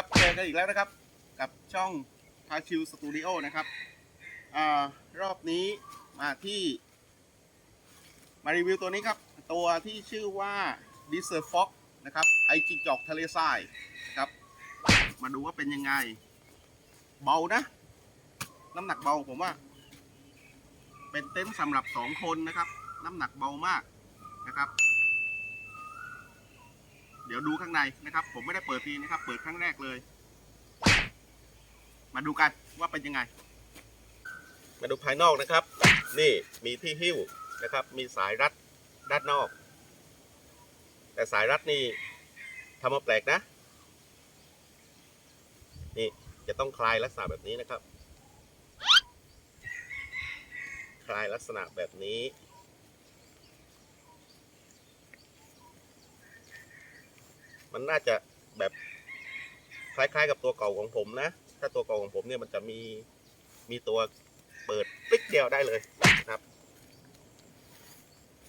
ครับเจอกันอีกแล้วนะครับ กับช่องพาชิวสตูดิโอนะครับอรอบนี้มาที่ มารีวิวตัวนี้ครับ ตัวที่ชื่อว่าดิเซอร์ฟ็อกนะครับ ไอจิงจอกทะเลทรายครับ มาดูว่าเป็นยังไง เบานะ น้ำหนักเบาผมว่า เป็นเต็นท์สำหรับสองคนนะครับ น้ำหนักเบามากนะครับ เดี๋ยวดูข้างในนะครับ ผมไม่ได้เปิดทีนะครับ เปิดครั้งแรกเลย มาดูกันว่าเป็นยังไง มาดูภายนอกนะครับ นี่มีที่หิ้วนะครับ มีสายรัดด้านนอก แต่สายรัดนี่ทำมาแปลกนะ นี่จะต้องคลายลักษณะแบบนี้นะครับ คลายลักษณะแบบนี้ มันน่าจะแบบคล้ายๆ กับตัวเก่าของผมนะ ถ้าตัวเก่าของผมเนี่ยมันจะมีมีตัวเปิดคลิกเดียวได้เลยนะครับ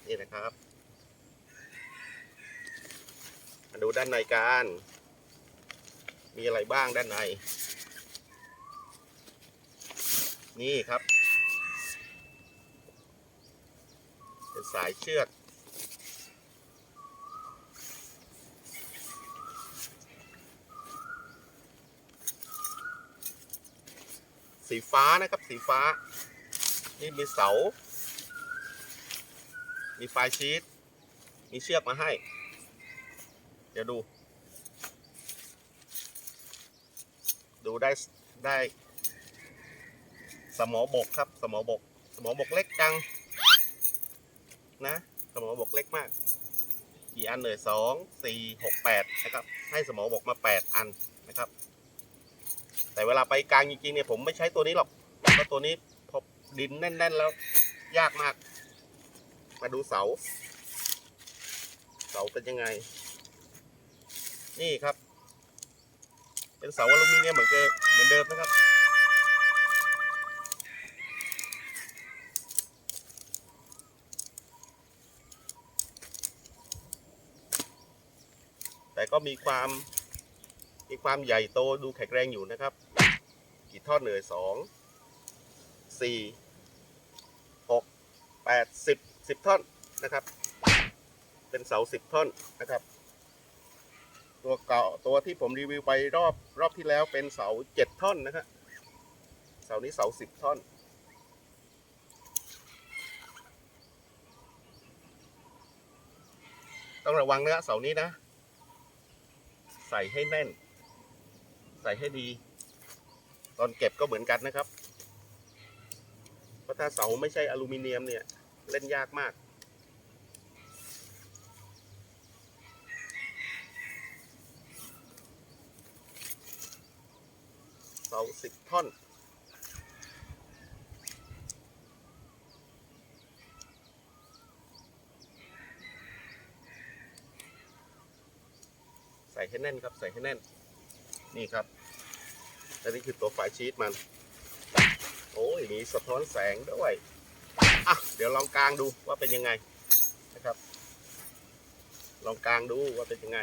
นี่นะครับมาดูด้านในกัน มีอะไรบ้างด้านใน นี่ครับ เป็นสายเชือก สีฟ้านะครับ สีฟ้า นี่มีเสา มีไฟชีตมีเชือกมาให้ เดี๋ยวดู ดูได้ได้ สมอบกครับ สมอบก สมอบกเล็กจัง นะ สมอบกเล็กมาก กี่อันเลยสองสี่หกแปดนะครับ ให้สมอบกมาแปดอันนะครับ แต่เวลาไปกลางจริงๆเนี่ยผมไม่ใช้ตัวนี้หรอกเพราะตัวนี้พอดินแน่น ๆ แล้ว ยากมาก มาดูเสา เสาเป็นยังไง นี่ครับ เป็นเสาอลูมิเนียมเหมือนเดิมเหมือนเดิมนะครับแต่ก็มีความมีความใหญ่โตดูแข็งแรงอยู่นะครับ ท่อนเหนื่อยสองสี่หกแปดสิบสิบท่อนนะครับ เป็นเสาสิบท่อนนะครับ ตัวเก่าตัวที่ผมรีวิวไปรอบรอบที่แล้วเป็นเสาเจ็ดท่อนนะครับเสานี้เสาสิบท่อนต้องระวังนะเสานี้นะ ใส่ให้แน่น ใส่ให้ดี ตอนเก็บก็เหมือนกันนะครับ เพราะถ้าเสาไม่ใช่อลูมิเนียมเนี่ยเล่นยากมาก เสาสิบท่อนใส่ให้แน่นครับ ใส่ให้แน่น นี่ครับ และนี่คือตัวไฟชีตมัน โอ้ยมีสะท้อนแสงด้วยอะเดี๋ยวลองกลางดูว่าเป็นยังไงนะครับ ลองกลางดูว่าเป็นยังไง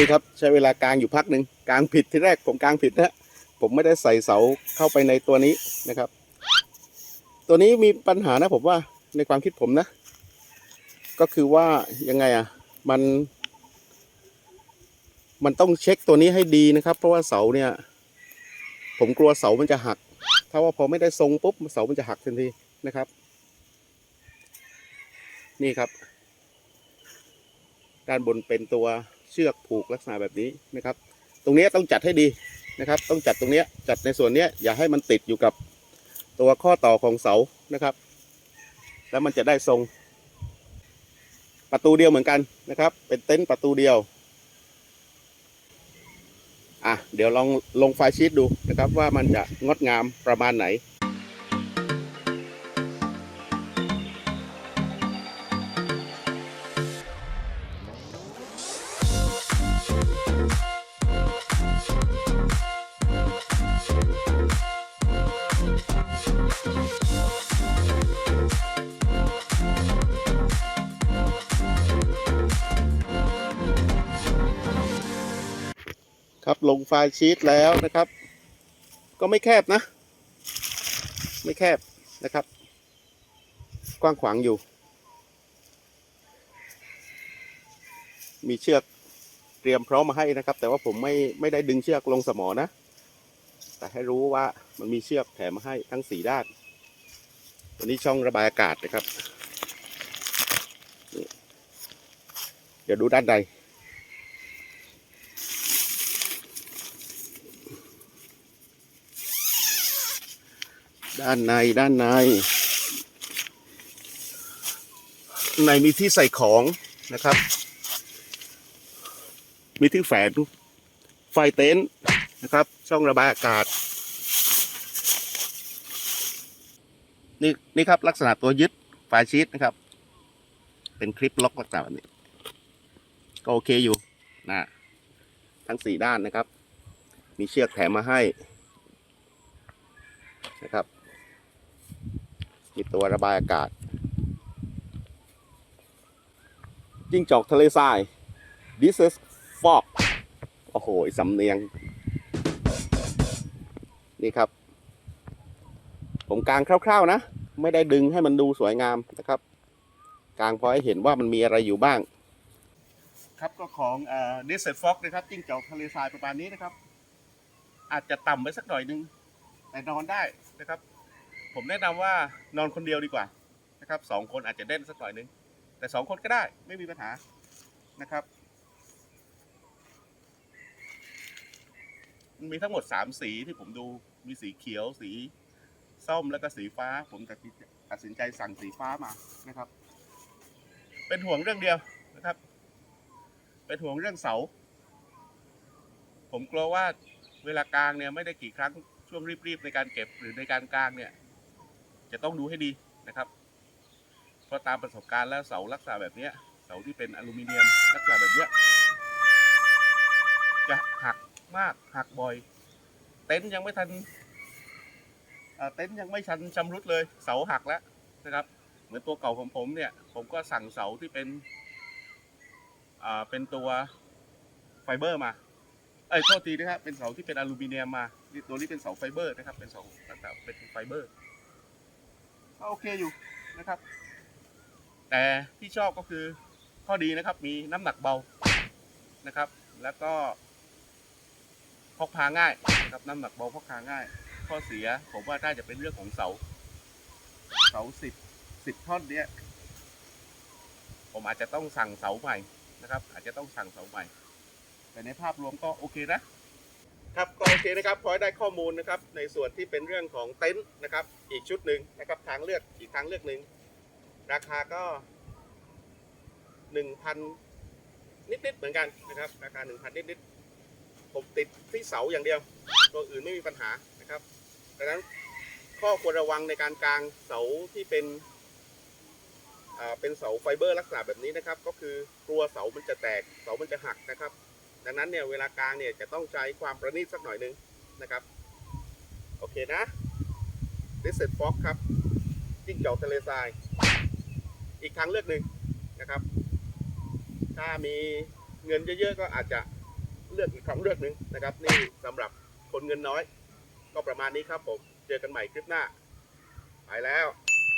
นี่ครับใช้เวลากลางอยู่พักหนึ่งกลางผิดที่แรกผมกลางผิดนะผมไม่ได้ใส่เสาเข้าไปในตัวนี้นะครับ ตัวนี้มีปัญหานะผมว่าในความคิดผมนะ ก็คือว่ายังไงอะ มัน มันต้องเช็คตัวนี้ให้ดีนะครับ เพราะว่าเสาเนี่ย ผมกลัวเสามันจะหัก ถ้าว่าพอไม่ได้ทรงปุ๊บเสามันจะหักทันทีนะครับ นี่ครับ ด้านบนเป็นตัว เชือกผูกลักษณะแบบนี้นะครับ ตรงนี้ต้องจัดให้ดีนะครับ ต้องจัดตรงนี้จัดในส่วนนี้อย่าให้มันติดอยู่กับตัวข้อต่อของเสานะครับ แล้วมันจะได้ทรง ประตูเดียวเหมือนกันนะครับ เป็นเต็นท์ประตูเดียวอะเดี๋ยวลองลงไฟล์ชีตดูนะครับว่ามันจะงดงามประมาณไหน ครับ ลงไฟล์ชีตแล้วนะครับ ก็ไม่แคบนะ ไม่แคบนะครับ กว้างขวางอยู่ มีเชือกเตรียมพร้อมมาให้นะครับ แต่ว่าผมไม่ไม่ได้ดึงเชือกลงสมอนะ แต่ให้รู้ว่ามันมีเชือกแถมมาให้ทั้งสี่ด้านตัวนี้ช่องระบายอากาศนะครับ เดี๋ยวดูด้านใน ด้านในด้านใน ในมีที่ใส่ของนะครับ มีที่แฝนไฟเต็นท์นะครับ ช่องระบายอากาศ นี่นี่ครับลักษณะตัวยึดไฟชีตนะครับ เป็นคลิปล็อกลักษณะแบบนี้ ก็โอเคอยู่นะทั้งสี่ด้านนะครับ มีเชือกแถมมาให้นะครับีตัวระบายอากาศจิ้งจอกทะเลทราย This is fog โอ้โหสำเนียง นี่ครับ ผมกางคร่าวๆนะ ไม่ได้ดึงให้มันดูสวยงามนะครับกางพอให้เห็นว่ามันมีอะไรอยู่บ้าง ครับก็ของเอ่อ This is fog นะครับ จิ้งจอกทะเลทรายประมาณนี้นะครับ อาจจะต่ำไปสักหน่อยนึง แต่นอนได้นะครับ ผมแนะนำว่านอนคนเดียวดีกว่านะครับสองคนอาจจะเด่นสักหน่อยนึง แต่สองคนก็ได้ไม่มีปัญหานะครับมันมีทั้งหมดสามสีที่ผมดูมีสีเขียวสีส้มแล้วก็สีฟ้า ผมตัดสินใจสั่งสีฟ้ามานะครับ เป็นห่วงเรื่องเดียวนะครับ เป็นห่วงเรื่องเสา ผมกลัวว่าเวลากลางเนี่ยไม่ได้กี่ครั้งช่วงรีบๆในการเก็บหรือในการกลางเนี่ย จะต้องดูให้ดีนะครับ เพราะตามประสบการณ์แล้วเสาลักษณะแบบนี้เสาที่เป็นอลูมิเนียมลักษณะแบบนี้จะหักมากหักบ่อย เต็นท์ยังไม่ทันเต็นท์ยังไม่ชันชำรุดเลย เสาหักแล้วนะครับ เหมือนตัวเก่าของผมเนี่ย ผมก็สั่งเสาที่เป็นเป็นตัวไฟเบอร์มาเอ้ยโทษทีนะครับเป็นเสาที่เป็นอลูมิเนียมมาตัวนี้เป็นเสาไฟเบอร์นะครับ เป็นเสาต่างๆเป็นไฟเบอร์ ก็โอเคอยู่นะครับ แต่ที่ชอบก็คือข้อดีนะครับ มีน้ำหนักเบานะครับ แล้วก็พกพาง่ายนะครับน้ำหนักเบาพกพาง่าย ข้อเสียผมว่าน่าจะเป็นเรื่องของเสา เสาสิบสิบท่อนเนี้ยผมอาจจะต้องสั่งเสาใหม่นะครับ อาจจะต้องสั่งเสาใหม่ แต่ในภาพรวมก็โอเคนะ ครับก็โอเคนะครับพอได้ข้อมูลนะครับในส่วนที่เป็นเรื่องของเต็นท์นะครับ อีกชุดหนึ่งนะครับทางเลือกอีกทางเลือกหนึ่งราคาก็หนึ่งพันนิดๆเหมือนกันนะครับ ราคาหนึ่งพันนิดๆผมติดที่เสาอย่างเดียว ตัวอื่นไม่มีปัญหานะครับดังนั้นข้อควรระวังในการกางเสาที่เป็นเป็นเสาไฟเบอร์ลักษณะแบบนี้นะครับ ก็คือกลัวเสามันจะแตกเสามันจะหักนะครับ ดังนั้นเนี่ยเวลากลางเนี่ยจะต้องใช้ความประณีตสักหน่อยนึงนะครับโอเคนะ This is Fox ครับจิ้งจอกทะเลทราย อีกทางเลือกหนึ่งนะครับ ถ้ามีเงินเยอะๆก็อาจจะเลือกอีกทางเลือกหนึ่งนะครับ นี่สำหรับคนเงินน้อย ก็ประมาณนี้ครับผม เจอกันใหม่คลิปหน้า ไปแล้ว